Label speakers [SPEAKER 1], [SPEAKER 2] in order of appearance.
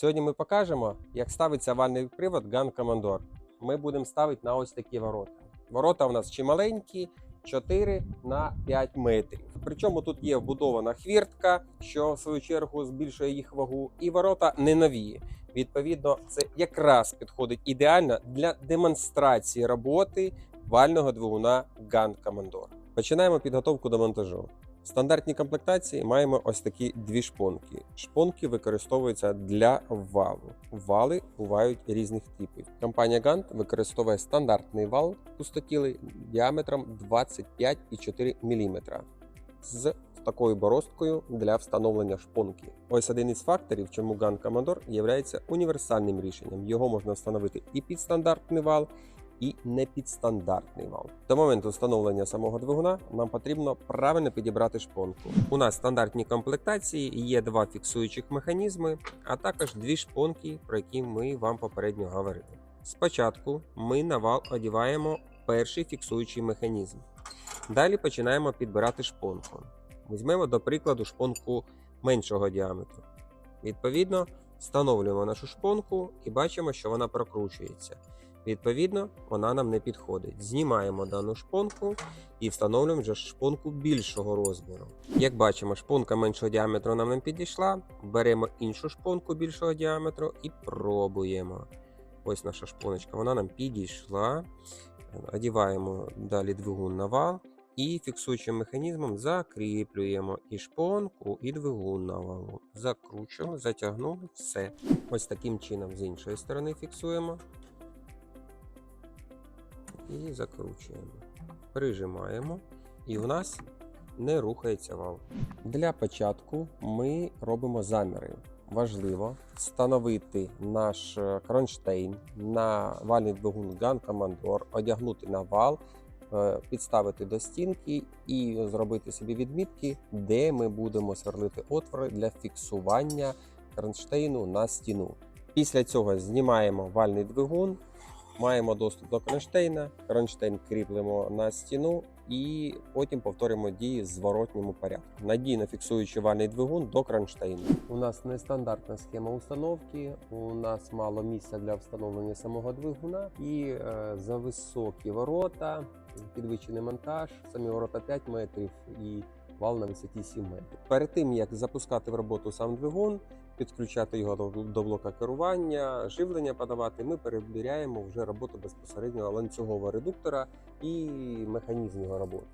[SPEAKER 1] Сьогодні ми покажемо, як ставиться вальний привод Gun Commodore. Ми будемо ставити на ось такі ворота. Ворота у нас чималенькі, 4 на 5 метрів. Причому тут є вбудована хвіртка, що в свою чергу збільшує їх вагу, і ворота не нові. Відповідно, це якраз підходить ідеально для демонстрації роботи вального двигуна Gun Commodore. Починаємо підготовку до монтажу. В стандартній комплектації маємо ось такі дві шпонки. Шпонки використовуються для валу. Вали бувають різних типів. Компанія Gant використовує стандартний вал пустотілий діаметром 25,4 мм з такою боросткою для встановлення шпонки. Ось один із факторів, чому Gun Commodore є універсальним рішенням. Його можна встановити і під стандартний вал, і не під стандартний вал. До моменту встановлення самого двигуна нам потрібно правильно підібрати шпонку. У нас в стандартній комплектації є два фіксуючих механізми, а також дві шпонки, про які ми вам попередньо говорили. Спочатку ми на вал одіваємо перший фіксуючий механізм. Далі починаємо підбирати шпонку. Візьмемо до прикладу шпонку меншого діаметру. Відповідно, встановлюємо нашу шпонку і бачимо, що вона прокручується. Відповідно, вона нам не підходить. Знімаємо дану шпонку і встановлюємо вже шпонку більшого розміру. Як бачимо, шпонка меншого діаметру нам не підійшла. Беремо іншу шпонку більшого діаметру і пробуємо. Ось наша шпоночка, вона нам підійшла. Одіваємо далі двигун на вал і фіксуючим механізмом закріплюємо і шпонку, і двигун на валу. Закручуємо, затягнули все. Ось таким чином з іншої сторони фіксуємо і закручуємо. Прижимаємо, і у нас не рухається вал. Для початку ми робимо заміри. Важливо встановити наш е, кронштейн на вальний двигун Gun Commodore, одягнути на вал, е, підставити до стінки і зробити собі відмітки, де ми будемо сверлити отвори для фіксування кронштейну на стіну. Після цього знімаємо вальний двигун, маємо доступ до кронштейна, кронштейн кріплемо на стіну і потім повторюємо дії в зворотньому порядку. Надійно фіксуючи вальний двигун до кронштейну. У нас нестандартна схема установки. У нас мало місця для встановлення самого двигуна і е, за високі ворота, підвищений монтаж, самі ворота 5 метрів і вал на висоті 7 метрів. Перед тим як запускати в роботу сам двигун, підключати його до, блока керування, живлення подавати, ми перевіряємо вже роботу безпосереднього ланцюгового редуктора і механізм його роботи.